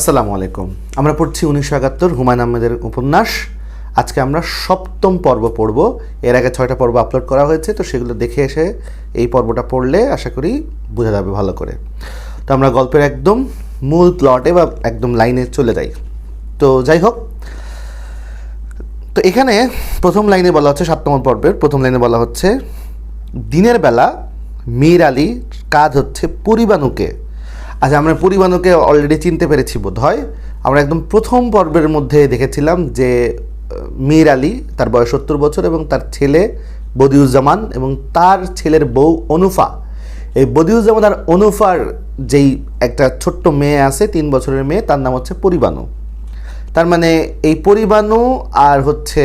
আসসালামু আলাইকুম। আমরা পড়ছি উনিশশো একাত্তর হুমায়ুন আহমেদের উপন্যাস। আজকে আমরা সপ্তম পর্ব পড়ব। এর আগে ছয়টা পর্ব আপলোড করা হয়েছে, তো সেগুলো দেখে এসে এই পর্বটা পড়লে আশা করি বোঝা যাবে ভালো করে। তো আমরা গল্পের একদম মূল প্লটে বা একদম লাইনে চলে যাই। তো যাই হোক, তো এখানে প্রথম লাইনে বলা হচ্ছে নম্বর পর্বের। প্রথম লাইনে বলা হচ্ছে, দিনের বেলা মীর আলী কাজ হচ্ছে পরিবাণুকে আচ্ছা আমরা পরিবাণুকে অলরেডি চিনতে পেরেছি বোধ হয়। আমরা একদম প্রথম পর্বের মধ্যে দেখেছিলাম যে মীর আলী তার বয়স সত্তর বছর এবং তার ছেলে বদিউজ্জামান এবং তার ছেলের বউ অনুফা। এই বদিউজ্জামান আর অনুফার যেই একটা ছোট্ট মেয়ে আছে, তিন বছরের মেয়ে, তার নাম হচ্ছে পরিবাণু তার মানে এই পরিবাণু আর হচ্ছে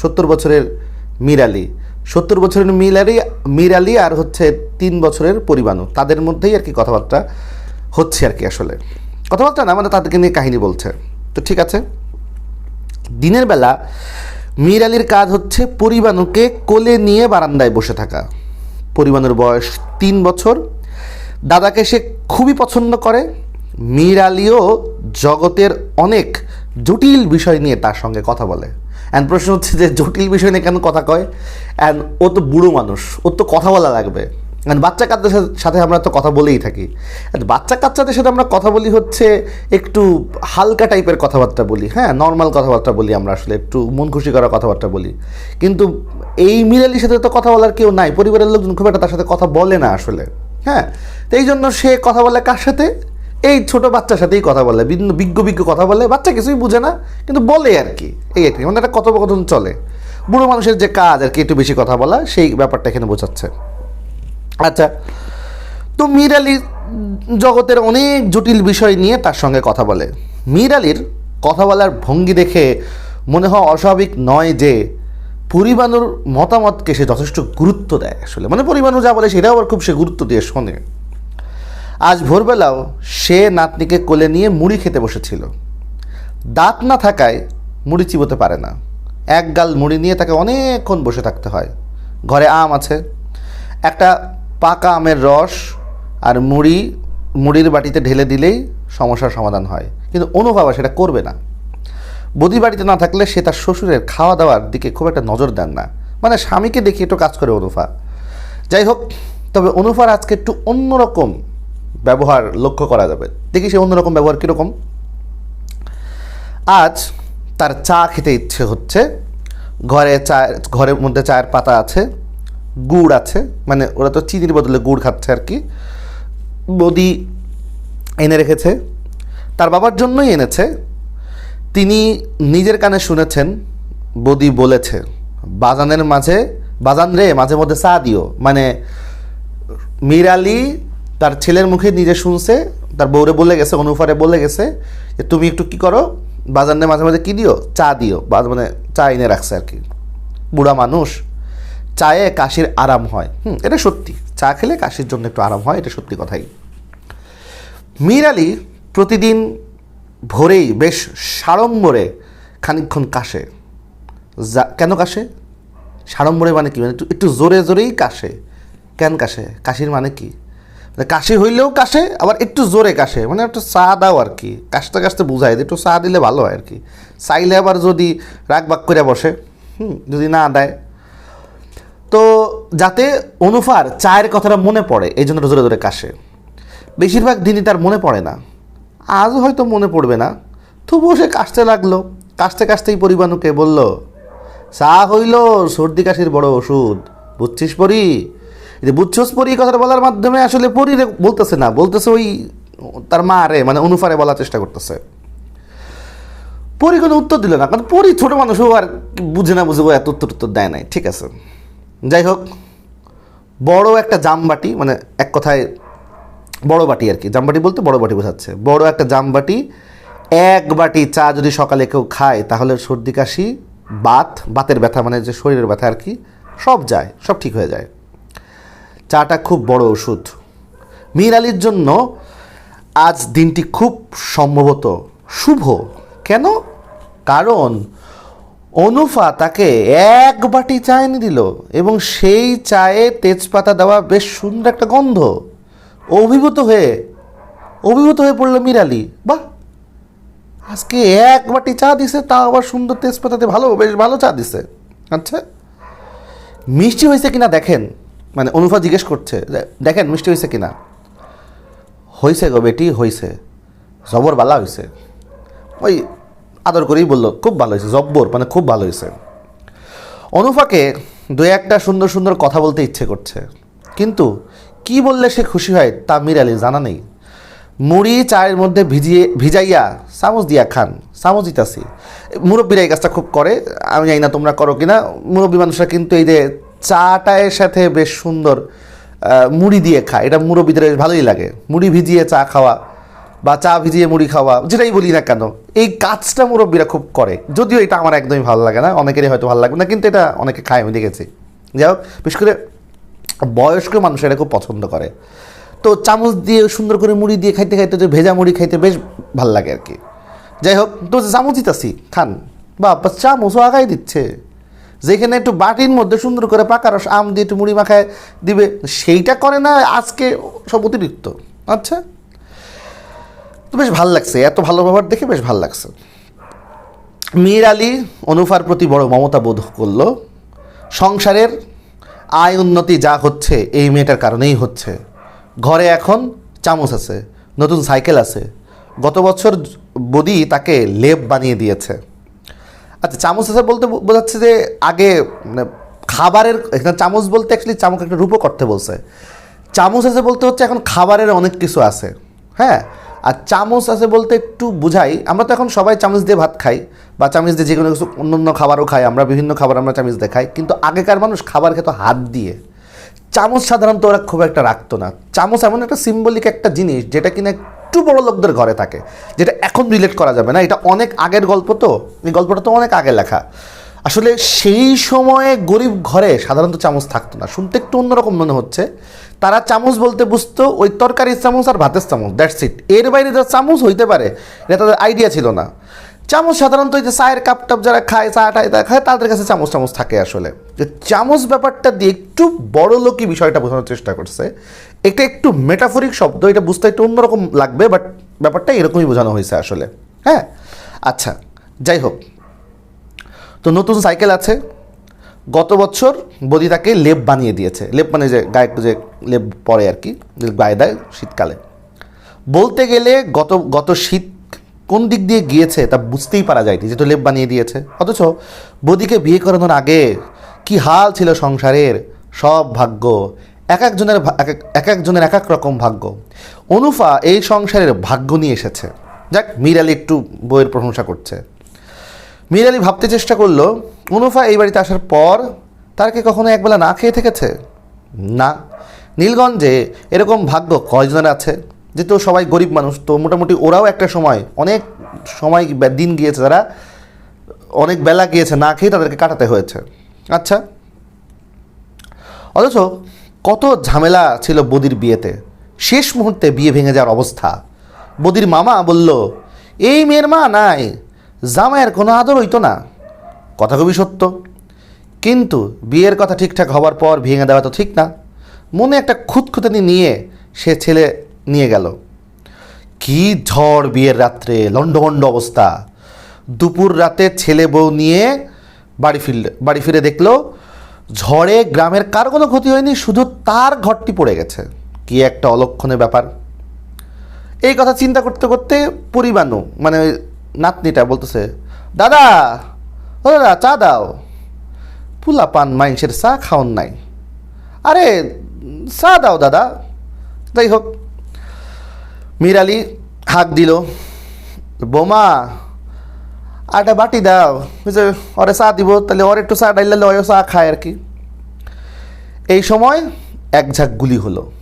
সত্তর বছরের মীর আলী। সত্তর বছরের মীর আলী মীর আলী আর হচ্ছে তিন বছরের পরিবাণু তাদের মধ্যেই আর কি কথাবার্তা। হচ্ছে আর কি আসলে। কথাবার্তা না মানে তাদেরকে নিয়ে কাহিনী বলছে। তো ঠিক আছে। দিনের বেলা মীর আলীর কাজ হচ্ছে পরিবাণুকে কোলে নিয়ে বারান্দায় বসে থাকা। পরিবাণুর বয়স তিন বছর। দাদাকে সে খুবই পছন্দ করে। মীর আলীও জগতের অনেক জটিল বিষয় নিয়ে তার সঙ্গে কথা বলে। অ্যান্ড প্রশ্ন হচ্ছে যে জটিল বিষয় নিয়ে কেন কথা কয়? অ্যান্ড ও তো বুড়ো মানুষ, ওর তো কথা বলা লাগবে। অ্যান্ড বাচ্চা কাচ্চাদের সাথে আমরা তো কথা বলেই থাকি। বাচ্চা কাচ্চাদের সাথে আমরা কথা বলি হচ্ছে একটু হালকা টাইপের কথাবার্তা বলি। হ্যাঁ নর্মাল কথাবার্তা বলি আমরা আসলে, একটু মন খুশি করা কথাবার্তা বলি। কিন্তু এই মিরালির সাথে তো কথা বলার কেউ নাই। পরিবারের লোকজন খুব একটা তার সাথে কথা বলে না আসলে। হ্যাঁ তো এই জন্য সে কথা বলে কার সাথে? এই ছোট বাচ্চার সাথেই কথা বলে। বিজ্ঞ বিজ্ঞ কথা বলে। বাচ্চা কিছুই বুঝে না, কিন্তু বলে আর কি। এই আর কি। মানে একটা কথোপকথন চলে। বুড়ো মানুষের যে কাজ আর কি, একটু বেশি কথা বলা, সেই ব্যাপারটা এখানে বোঝাচ্ছে। আচ্ছা তো মীর আলী জগতের অনেক জটিল বিষয় নিয়ে তার সঙ্গে কথা বলে। মীর আলীর কথা বলার ভঙ্গি দেখে মনে হয় অস্বাভাবিক নয় যে পরিবাণুর মতামতকে সে যথেষ্ট গুরুত্ব দেয় আসলে। মানে পরিবাণু যা বলে সেটাও আবার খুব সে গুরুত্ব দিয়ে শোনে। আজ ভোরবেলাও সে নাতনিকে কোলে নিয়ে মুড়ি খেতে বসেছিল। দাঁত না থাকায় মুড়ি চিবোতে পারে না। এক গাল মুড়ি নিয়ে তাকে অনেকক্ষণ বসে থাকতে হয়। ঘরে আম আছে। একটা পাকা আমের রস আর মুড়ি, মুড়ির বাটিতে ঢেলে দিলেই সমস্যার সমাধান হয়। কিন্তু অনুভবা সেটা করবে না। বদি বাড়িতে না থাকলে সে তার শ্বশুরের খাওয়া দাওয়ার দিকে খুব একটা নজর দেন না। মানে স্বামীকে দেখে একটু কাজ করে অনুফা। যাই হোক, তবে অনুফার আজকে একটু অন্যরকম ব্যবহার লক্ষ্য করা যাবে। দেখি সে অন্যরকম ব্যবহার কীরকম। আজ তার চা খেতে ইচ্ছে হচ্ছে। ঘরে চা ঘরের মধ্যে চায়ের পাতা আছে। গুড় আছে মানে ওরা তো চিনির বদলে গুড় খাচ্ছে আর কি। বদি এনে রেখেছে, তার বাবার জন্যই এনেছে। তিনি নিজের কানে শুনেছেন বদি বলেছে, বাজানের মাঝে, বাজান রে, মাঝে মধ্যে চা দিও। মানে মীর আলী তার ছেলের মুখে নিজে শুনছে, তার বউরে বলে গেছে, অনুফারে বলে গেছে যে, তুমি একটু কি করো? বাজারে মাঝে মাঝে কী দিও? চা দিও। মানে চা এনে রাখছে আর কি। বুড়া মানুষ। চায়ে কাশির আরাম হয়। হুম, এটা সত্যি। চা খেলে কাশির জন্য একটু আরাম হয়, এটা সত্যি কথাই। মীর আলী প্রতিদিন ভোরেই বেশ সাড়ম্বরে খানিকক্ষণ কাশে। যা, কেন কাশে? সাড়ম্বরে মানে কি? মানে একটু একটু জোরে জোরেই কাশে। কেন কাশে? কাশির মানে কি? মানে কাশি হইলেও কাশে, আবার একটু জোরে কাশে। মানে একটু চা দাও আর কি। কাশতে কাশতে বুঝায় একটু চা দিলে ভালো হয় আর কি। চাইলে আবার যদি রাগ বাগ করে বসে, হুম, যদি না দেয় তো যাতে অনুফার চায়ের কথাটা মনে পড়ে, এই জন্য জোরে জোরে কাশে। বেশিরভাগ দিনই তার মনে পড়ে না। আজ হয়তো মনে পড়বে না। তবুও সে কাশতে লাগল। কাশতে কাশতেই পরিবাণুকে বলল, চা হইল সর্দি কাশির বড় ওষুধ। বুঝছিস পরি? যে বুঝছস পরি, এই কথাটা বলার মাধ্যমে আসলে পরিরে বলতেছে না। বলতেছে ওই তার মা রে মানে অনুফারে বলার চেষ্টা করতেছে। পরি কোনো উত্তর দিল না। কারণ পরি ছোট মানুষ ও আর বুঝে না বুঝে এত উত্তর উত্তর দেয় নাই। ঠিক আছে। যাই হোক বড় একটা জামবাটি মানে এক কথায় বড় বাটি আর কি। জামবাটি বলতে বড় বাটি বোঝাচ্ছে। বড় একটা জামবাটি, এক বাটি চা যদি সকালে কেউ খায়, তাহলে সর্দি, কাশি, বাত, বাতের ব্যথা মানে যে শরীরের ব্যথা আর কি, সব যায়, সব ঠিক হয়ে যায়। চাটা খুব বড় ওষুধ। মীর আলীর জন্য আজ দিনটি খুব সম্ভবত শুভ। কেন? কারণ অনুফা তাকে এক বাটি চা এনে দিল এবং সেই চায়ে তেজপাতা দেওয়া বেশ সুন্দর একটা গন্ধ। অভিভূত হয়ে অভিভূত হয়ে পড়ল মিরালি। বাহ! আজকে এক বাটি চা দিছে তা আবার সুন্দর তেজপাতাতে ভালো, বেশ ভালো চা দিছে। আচ্ছা মিষ্টি হয়েছে কিনা দেখেন। মানে অনুফা জিজ্ঞেস করছে দেখেন মিষ্টি হয়েছে কিনা। হয়েছে গো বেটি, হয়েছে। জবর বালা হয়েছে। ওই আদর করেই বলল, খুব ভালো হয়েছে, জব্বর মানে খুব ভালো হয়েছে। অনুফাকে দু একটা সুন্দর সুন্দর কথা বলতে ইচ্ছে করছে, কিন্তু কি বললে সে খুশি হয় তা মির আলী জানা নেই। মুড়ি, চায়ের মধ্যে ভিজিয়ে, ভিজাইয়া চামচ দিয়া খান চামচ দিতাছি মুরব্বীরা এই কাজটা খুব করে, আমি জানি না তোমরা করো কিনা মুরব্বী মানুষরা কিন্তু এই যে চাটায়ের সাথে বেশ সুন্দর মুড়ি দিয়ে খায়, এটা মুরব্বীদের বেশ ভালোই লাগে। মুড়ি ভিজিয়ে চা খাওয়া বা চা ভিজিয়ে মুড়ি খাওয়া, যেটাই বলি না কেন, এই কাজটা মুরব্বীরা খুব করে। যদিও এটা আমার একদমই ভালো লাগে না, অনেকেরই হয়তো ভালো লাগবে না, কিন্তু এটা অনেকে খায়, আমি দেখেছি। যাই হোক, বিশেষ করে বয়স্ক মানুষ এটা খুব পছন্দ করে। তো চামচ দিয়ে সুন্দর করে মুড়ি দিয়ে খাইতে খাইতে যে ভেজা মুড়ি খাইতে বেশ ভালো লাগে আর কি। যাই হোক, তো চামচ দিতাছি, খান। বা চামচও আগাই দিচ্ছে। যেখানে একটু বাটির মধ্যে সুন্দর করে পাকা রস আম দিয়ে একটু মুড়ি মাখায় দিবে, সেইটা করে না আজকে সব অতিরিক্ত। আচ্ছা? তো বেশ ভালো লাগছে, এত ভালো ব্যবহার দেখে বেশ ভালো লাগছে। মীর আলী অনুফার প্রতি বড় মমতা বোধ করল, সংসারের আয় উন্নতি যা হচ্ছে, এই মেয়েটার কারণেই হচ্ছে। ঘরে এখন চামচ আছে, নতুন সাইকেল আছে। গত বছর বদি তাকে লেপ বানিয়ে দিয়েছে। আচ্ছা চামচ আছে বলতে বোঝাচ্ছে যে আগে মানে খাবারের, এখানে চামচ বলতে অ্যাকচুয়ালি চামচ একটা রূপও করতে বলছে। চামচ আছে বলতে হচ্ছে এখন খাবারের অনেক কিছু আছে। হ্যাঁ? আর চামচ আছে বলতে একটু বুঝাই। আমরা তো এখন সবাই চামচ দিয়ে ভাত খাই বা চামচ দিয়ে যে কোনো কিছু অন্য অন্য খাবারও খাই, আমরা বিভিন্ন খাবার আমরা চামচ দিয়ে খাই, কিন্তু আগেকার মানুষ খাবার খেত হাত দিয়ে। চামচ সাধারণত ওরা খুব একটা রাখতো না। চামচ এমন একটা সিম্বলিক একটা জিনিস যেটা কিনা একটু বড় লোকদের ঘরে থাকে, যেটা এখন রিলেট করা যাবে না। এটা অনেক আগের গল্প তো, এই গল্পটা তো অনেক আগে লেখা। আসলে সেই সময়ে গরিব ঘরে সাধারণত চামচ থাকতো না। শুনতে একটু অন্যরকম মনে হচ্ছে। তারা চামচ বলতে বুঝতো ওই তরকারির চামচ আর ভাতের চামচ দ্যাটস ইট এর বাইরে যা চামচ হইতে পারে, এটা তাদের আইডিয়া ছিল না। চামচ সাধারণত যে চায়ের কাপ টাপ যারা খায়, চা টাই তারা খায়, তাদের কাছে চামচ চামচ থাকে আসলে। যে চামচ ব্যাপারটা দিয়ে একটু বড় লোকই বিষয়টা বোঝানোর চেষ্টা করছে। এটা একটু মেটাফরিক শব্দ, এটা বুঝতে একটু অন্যরকম লাগবে বাট ব্যাপারটা এরকমই বোঝানো হয়েছে আসলে। হ্যাঁ? আচ্ছা যাই হোক। তো নতুন সাইকেল আছে। গত বছর বদি তাকে লেপ বানিয়ে দিয়েছে। লেপ মানে যে গায়ে একটু যে লেপ পরে আর কি গায়ে দেয় শীতকালে। বলতে গেলে গত গত শীত কোন দিক দিয়ে গিয়েছে তা বুঝতেই পারা যায়নি, যেহেতু লেপ বানিয়ে দিয়েছে। অথচ বদিকে বিয়ে করানোর আগে কি হাল ছিল সংসারের? সব ভাগ্য, এক একজনের এক এক- এক একজনের এক এক রকম ভাগ্য। অনুফা এই সংসারের ভাগ্য নিয়ে এসেছে। যাক মীর আলী একটু বইয়ের প্রশংসা করছে। মীর আলী ভাবতে চেষ্টা করল অনুফা এই বাড়িতে আসার পর তার কি কখনো একবেলা না খেয়ে থেকেছে? না। নীলগঞ্জে এরকম ভাগ্য কয়জনের আছে? যেহেতু সবাই গরিব মানুষ, তো মোটামুটি ওরাও একটা সময়, অনেক সময় দিন গিয়েছে তারা, অনেক বেলা গিয়েছে না খেয়ে তাদেরকে কাটাতে হয়েছে। আচ্ছা। অথচ কত ঝামেলা ছিল বদির বিয়েতে। শেষ মুহূর্তে বিয়ে ভেঙে যাওয়ার অবস্থা। বদির মামা বলল, এই মেয়ের মা নাই। জামাইয়ের কোনো আদর হইতো না। কথা খুবই সত্য। কিন্তু বিয়ের কথা ঠিকঠাক হওয়ার পর ভেঙে দেওয়া তো ঠিক না। মনে একটা খুঁতখুতানি নিয়ে সে ছেলে নিয়ে গেল। কি ঝড় বিয়ের রাত্রে লন্ডভন্ড অবস্থা। দুপুর রাতে ছেলে বউ নিয়ে বাড়ি ফিরল, বাড়ি ফিরে দেখল, ঝড়ে গ্রামের কার কোনো ক্ষতি হয়নি, শুধু তার ঘরটি পড়ে গেছে। কি একটা অলক্ষণের ব্যাপার। এই কথা চিন্তা করতে করতে পরিবানু মানে নাতনিটা বলতেছে, দাদা, ও দাদা, চা দাও। পুলা পান মাইনসের চা খাওন নাই। আরে, চা দাও দাদা। যাই হোক। মীর আলী হাঁক দিল, বোমা আটা বাটি দাও। যে ওরে চা দিব, তাহলে ওর একটু চা ডাইলে ওই চা খায় আর কি এই সময় এক ঝাঁক গুলি হলো।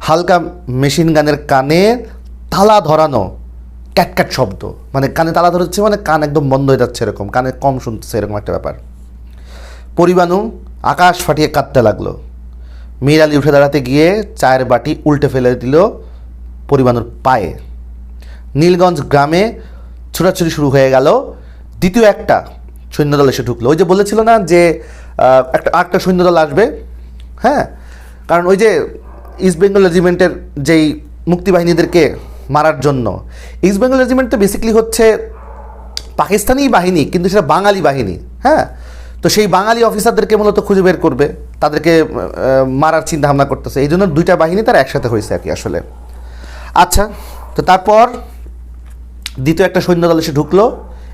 হালকা মেশিন গানের কানে তালা ধরানো ক্যাটক্যাট শব্দ। মানে কানে তালা ধরেছে মানে কান একদম বন্ধ হয়ে যাচ্ছে এরকম, কানে কম শুনতেছে এরকম একটা ব্যাপার। পরিবাণু আকাশ ফাটিয়ে কাঁদতে লাগল। মীর আলী উঠে দাঁড়াতে গিয়ে চায়ের বাটি উল্টে ফেলে দিল পরিবাণুর পায়ে। নীলগঞ্জ গ্রামে ছোটাছুটি শুরু হয়ে গেল। দ্বিতীয় একটা সৈন্যদল এসে ঢুকলো। ওই যে বলেছিল না যে একটা, আরেকটা সৈন্যদল আসবে হ্যাঁ? কারণ ওই যে ইস্ট বেঙ্গল রেজিমেন্টের যেই মুক্তিবাহিনীদেরকে মারার জন্য। ইস্ট বেঙ্গল রেজিমেন্ট তো বেসিক্যালি হচ্ছে পাকিস্তানি বাহিনী, কিন্তু সেটা বাঙালি বাহিনী হ্যাঁ? তো সেই বাঙালি অফিসারদেরকে মূলত খুঁজে বের করবে, তাদেরকে মারার চিন্তা ভাবনা করতেছে। এই জন্য দুইটা বাহিনী তারা একসাথে হয়েছে আর কি আসলে। আচ্ছা তো তারপর দ্বিতীয় একটা সৈন্যদল এসে ঢুকলো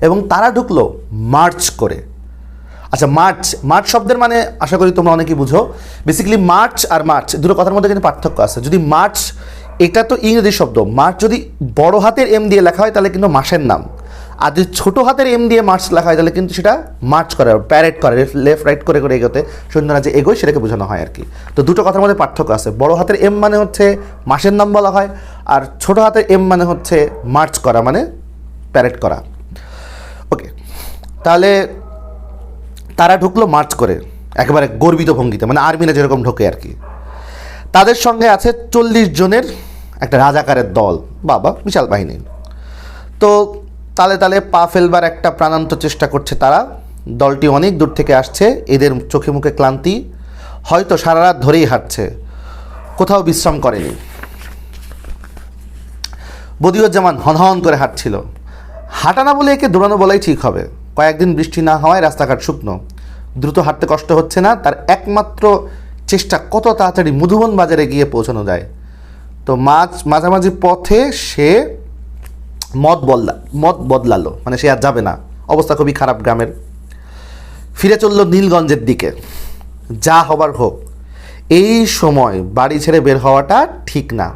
এবং তারা ঢুকলো মার্চ করে। আচ্ছা মার্চ মার্চ শব্দের মানে আশা করি তোমরা অনেকেই বুঝো। বেসিক্যালি মার্চ আর মার্চ, দুটো কথার মধ্যে কিন্তু পার্থক্য আছে। যদি মার্চ এটা তো ইংরেজি শব্দ। মার্চ যদি বড় হাতের এম দিয়ে লেখা হয়, তাহলে কিন্তু মাসের নাম। আর যদি ছোটো হাতের এম দিয়ে মার্চ লেখা হয়, তাহলে কিন্তু সেটা মার্চ করে প্যারেড করে লেফট রাইট করে করে এগোতে সৈন্যরা যে এগোয়, সেটাকে বোঝানো হয় আর কি। তো দুটো কথার মধ্যে পার্থক্য আছে। বড় হাতের এম মানে হচ্ছে মাসের নাম বলা হয়, আর ছোট হাতের এম মানে হচ্ছে মার্চ করা মানে প্যারেড করা। ওকে তাহলে তারা ঢুকলো মার্চ করে, একেবারে গর্বিত ভঙ্গিতে মানে আর্মিরা যেরকম ঢোকে আর কি। তাদের সঙ্গে আছে চল্লিশ জনের একটা রাজাকারের দল, বাবা, বিশাল বাহিনী। তো তালে তালে পা ফেলবার একটা প্রাণান্ত চেষ্টা করছে তারা। দলটি অনেক দূর থেকে আসছে, এদের চোখে মুখে ক্লান্তি। হয়তো সারা রাত ধরেই হাঁটছে, কোথাও বিশ্রাম করেনি। বদিউজ্জামান হনহন করে হাঁটছিল। হাঁটা না বলে একে দৌড়ানো বলাই ঠিক হবে। কয়েকদিন বৃষ্টি না হওয়ায় রাস্তাঘাট শুকনো। দ্রুত হাঁটতে কষ্ট হচ্ছে না, তার একমাত্র চেষ্টা কত তাড়াতাড়ি মধুবন বাজারে গিয়ে পৌঁছানো যায়। তো মাঝ, মাঝামাঝি পথে সে মদ বদলা, মদ বদলালো। মানে সে আর যাবে না। অবস্থা খুবই খারাপ গ্রামের। ফিরে চলল নীলগঞ্জের দিকে। যা হবার হোক। এই সময় বাড়ি ছেড়ে বের হওয়াটা ঠিক না।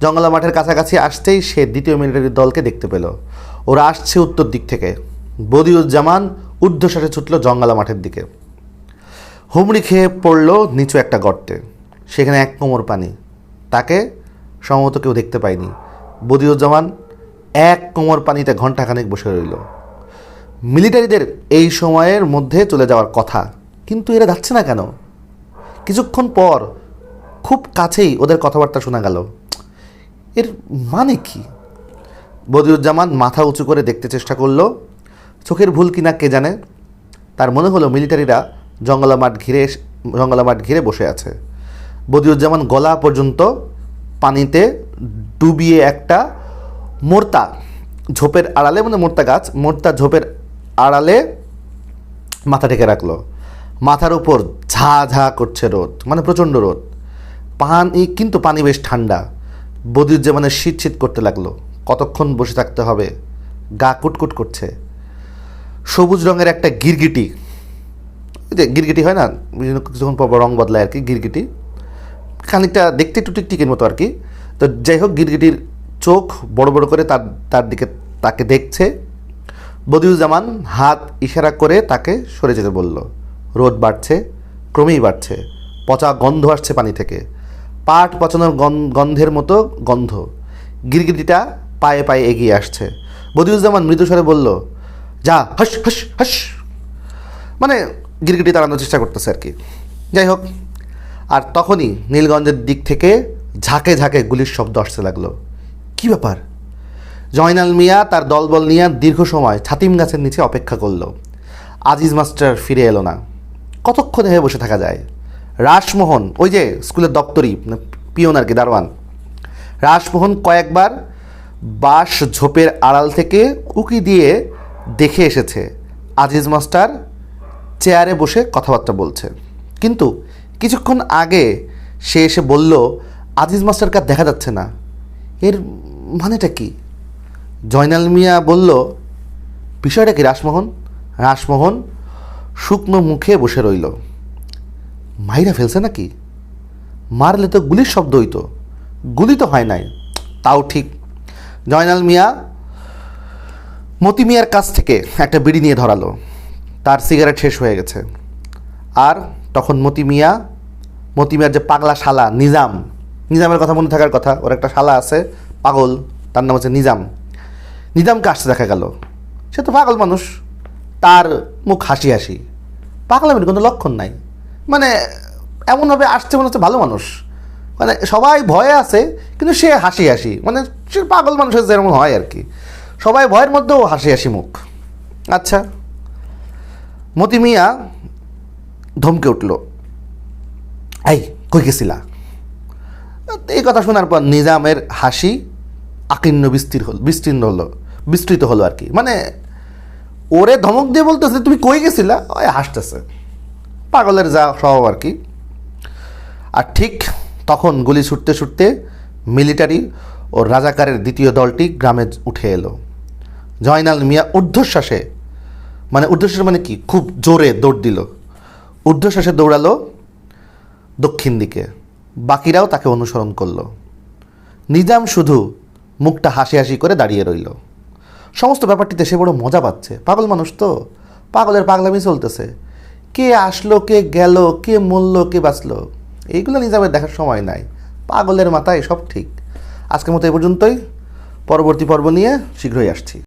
জঙ্গলা মাঠের কাছাকাছি আসতেই সে দ্বিতীয় মিলিটারি দলকে দেখতে পেল। ওরা আসছে উত্তর দিক থেকে। বদিউজ্জামান ঊর্ধ্বশ্বাসে ছুটল জঙ্গলা মাঠের দিকে। হুমড়ি খেয়ে পড়ল নিচু একটা গর্তে। সেখানে এক কোমর পানি। তাকে সম্ভবত কেউ দেখতে পায়নি। বদিউজ্জামান এক কোমর পানিতে ঘণ্টাখানেক বসে রইল। মিলিটারিদের এই সময়ের মধ্যে চলে যাওয়ার কথা, কিন্তু এরা যাচ্ছে না কেন? কিছুক্ষণ পর খুব কাছেই ওদের কথাবার্তা শোনা গেল। এর মানে কি? বদিউজ্জামান মাথা উঁচু করে দেখতে চেষ্টা করল। চোখের ভুল কিনা কে জানে? তার মনে হলো মিলিটারিরা জঙ্গলা মাঠ ঘিরে জঙ্গলা মাঠ ঘিরে বসে আছে। বদিউজ্জামান গলা পর্যন্ত পানিতে ডুবিয়ে একটা মোর্তা ঝোপের আড়ালে মানে মোর্তা গাছ, মোর্তা ঝোপের আড়ালে মাথা ঢেকে রাখল। মাথার উপর ঝা ঝা করছে রোদ মানে প্রচণ্ড রোদ। পানি, কিন্তু পানি বেশ ঠান্ডা। বদির যে মানে শীত শীত করতে লাগল। কতক্ষণ বসে থাকতে হবে? গা কুটকুট করছে। সবুজ রঙের একটা গিরগিটি। যে গিরগিটি হয় না, কিছুক্ষণ পর রং বদলায় আর কি, গিরগিটি। খানিকটা দেখতে একটু টিকটিকের মতো আর কি। তো যাই হোক, গিরগিটির চোখ বড় বড় করে তার তার দিকে তাকে দেখছে। বদিউজ্জামান হাত ইশারা করে তাকে সরে যেতে বলল। রোদ বাড়ছে, ক্রমেই বাড়ছে। পচা গন্ধ আসছে পানি থেকে। পাট পচানোর গন- গন্ধের মতো গন্ধ। গিরগিটিটা পায়ে পায়ে এগিয়ে আসছে। বদিউজ্জামান মৃদুস্বরে বলল, যা, হস হস, হাস। মানে গিরগিটি তাড়ানোর চেষ্টা করতেছে আর কি। যাই হোক আর তখনই নীলগঞ্জের দিক থেকে ঝাঁকে ঝাঁকে গুলির শব্দ আসতে লাগল। কি ব্যাপার? জয়নাল মিয়া তার দলবল নিয়ে দীর্ঘ সময় ছাতিম গাছের নিচে অপেক্ষা করল। আজিজ মাস্টার ফিরে এলো না। কতক্ষণ হয়ে বসে থাকা যায়? রাসমোহন ওই যে স্কুলের দপ্তরি মানে পিয়ন আর কি, দারোয়ান। রাসমোহন কয়েকবার বাঁশ ঝোপের আড়াল থেকে উকি দিয়ে দেখে এসেছে, আজিজ মাস্টার চেয়ারে বসে কথাবার্তা বলছে। কিন্তু কিছুক্ষণ আগে সে এসে বলল, আজিজ মাস্টারকে দেখা যাচ্ছে না। এর মানেটা কি? জয়নাল মিয়া বলল, বিষয়টা কি রাসমোহন রাসমোহন শুকনো মুখে বসে রইল। মাইরা ফেলছে নাকি? মারলে তো গুলির শব্দ হইতো। গুলি তো হয় নাই। তাও ঠিক। জয়নাল মিয়া মতি মিয়ার কাছ থেকে একটা বিড়ি নিয়ে ধরালো। তার সিগারেট শেষ হয়ে গেছে। আর তখন মতি মিয়া, মতি মিয়ার যে পাগলা শালা, নিজাম, নিজামের কথা মনে থাকার কথা, ওর একটা শালা আছে, পাগল, তার নাম হচ্ছে নিজাম। নিজামকে আসতে দেখা গেল? সে তো পাগল মানুষ, তার মুখ হাসি হাসি। পাগলামির কোনো লক্ষণ নাই। মানে এমনভাবে আসছে মনে হচ্ছে ভালো মানুষ। মানে সবাই ভয়ে আছে, কিন্তু সে হাসি হাসি। মানে সে পাগল মানুষের যেরকম হয় আর কি। সবাই ভয়ের মধ্যেও হাসি হাসি মুখ। আচ্ছা মতি মিয়া ধমকে উঠল। এই, কই গেছিলা? এই কথা শোনার পর নিজামের হাসি আকীর্ণ বিস্তীর হল বিস্তীর্ণ হলো, বিস্তৃত হলো আর কি। মানে ওরে ধমক দিয়ে বলতেছে, তুমি কই গেছিলা? ওই হাসতেছে। পাগলের যা স্বভাব আর কি। আর ঠিক তখন গুলি ছুটতে ছুটতে মিলিটারি ও রাজাকারের দ্বিতীয় দলটি গ্রামে উঠে এলো। জয়নাল মিয়া ঊর্ধ্বশ্বাসে মানে ঊর্ধ্বশ্বাস মানে কি? খুব জোরে দৌড় দিল। ঊর্ধ্বশ্বাসে দৌড়ালো দক্ষিণ দিকে। বাকিরাও তাকে অনুসরণ করল। নিজাম শুধু মুখটা হাসি হাসি করে দাঁড়িয়ে রইল। সমস্ত ব্যাপারটিতে সে বড় মজা পাচ্ছে। পাগল মানুষ তো। পাগলের পাগলামি চলতেছে। কে আসলো, কে গেল, কে মরলো, কে বাঁচলো, এইগুলো নিজামের দেখার সময় নাই। পাগলের মাথায় সব ঠিক। আজকের মতো এ পর্যন্তই। পরবর্তী পর্ব নিয়ে শীঘ্রই আসছি।